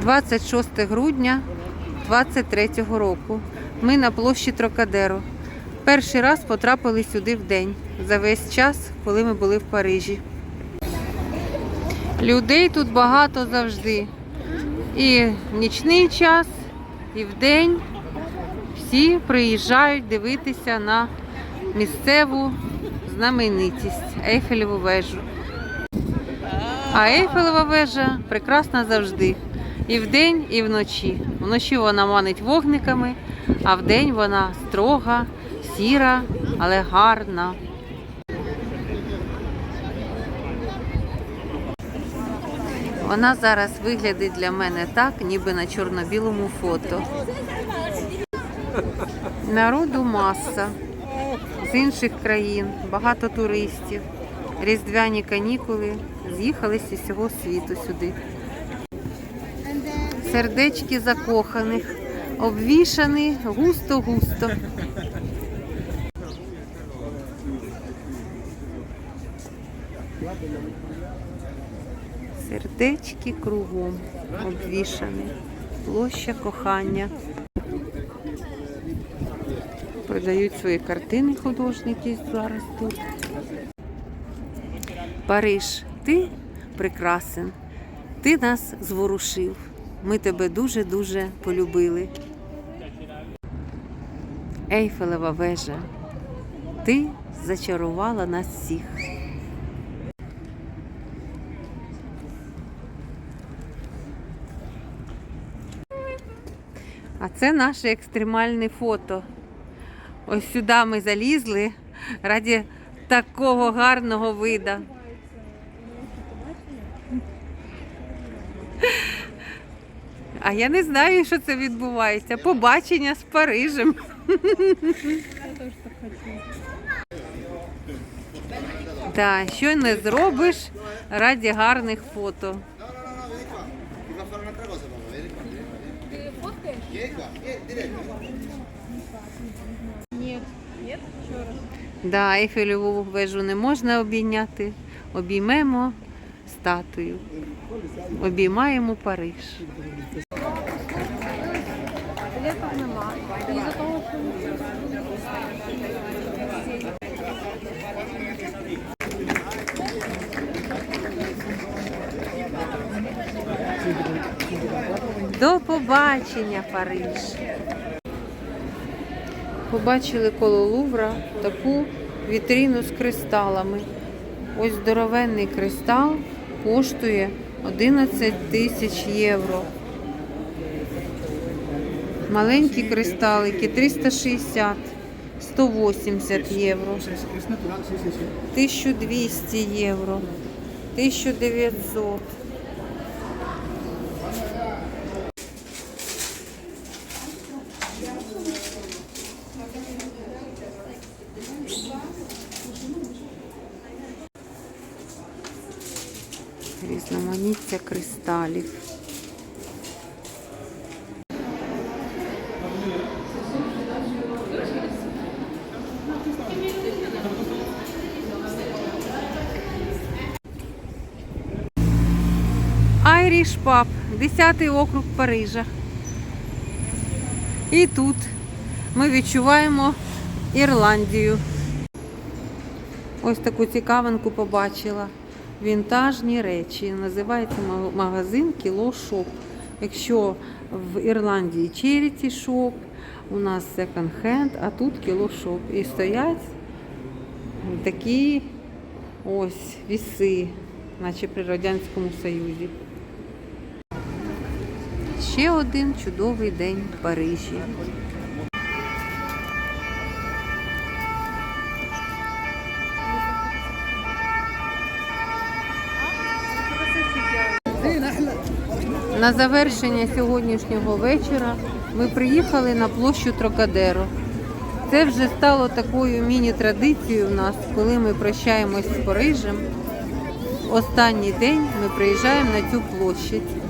26 грудня 23 року. Ми на площі Трокадеро. Перший раз потрапили сюди в день за весь час, коли ми були в Парижі. Людей тут багато завжди. І в нічний час, і в день всі приїжджають дивитися на місцеву знаменитість Ейфелеву вежу. А Ейфелева вежа прекрасна завжди. І вдень, і вночі. Вночі вона манить вогниками, а вдень вона строга, сіра, але гарна. Вона зараз виглядить для мене так, ніби на чорно-білому фото. Народу маса з інших країн, багато туристів, різдвяні канікули з'їхались із всього світу сюди. Сердечки закоханих, обвішані густо-густо. Сердечки кругом обвішані. Площа кохання. Продають свої картини художники зараз тут. Париж, ти прекрасен. Ти нас зворушив. Ми тебе дуже-дуже полюбили. Ейфелева вежа. Ти зачарувала нас всіх. А це наше екстремальне фото. Ось сюди ми залізли раді такого гарного вида. А я не знаю, що це відбувається. Побачення з Парижем. Так, що не зробиш раді гарних фото. Да, Ейфелеву вежу не можна обійняти. Обіймемо статую. Обіймаємо Париж. До побачення, Париж. Побачили коло Лувра таку вітрину з кристалами. Ось здоровенний кристал коштує 11 тисяч євро. Маленькі кристалики 360, 180 євро, Es natural, sí, sí, sí. 1200 євро, 1900. Різноманіття кристалів. Айріш Паб, 10 округ Парижа. І тут ми відчуваємо Ірландію. Ось таку цікавинку побачила. Вінтажні речі. Називається магазин Кіло Шоп. Якщо в Ірландії Charity Shop, у нас Hand, а тут Кіло Шоп. І стоять такі ось віси, наче при Радянському Союзі. Ще один чудовий день в Парижі. На завершення сьогоднішнього вечора ми приїхали на площу Трокадеро. Це вже стало такою міні-традицією в нас, коли ми прощаємось з Парижем. Останній день ми приїжджаємо на цю площадь.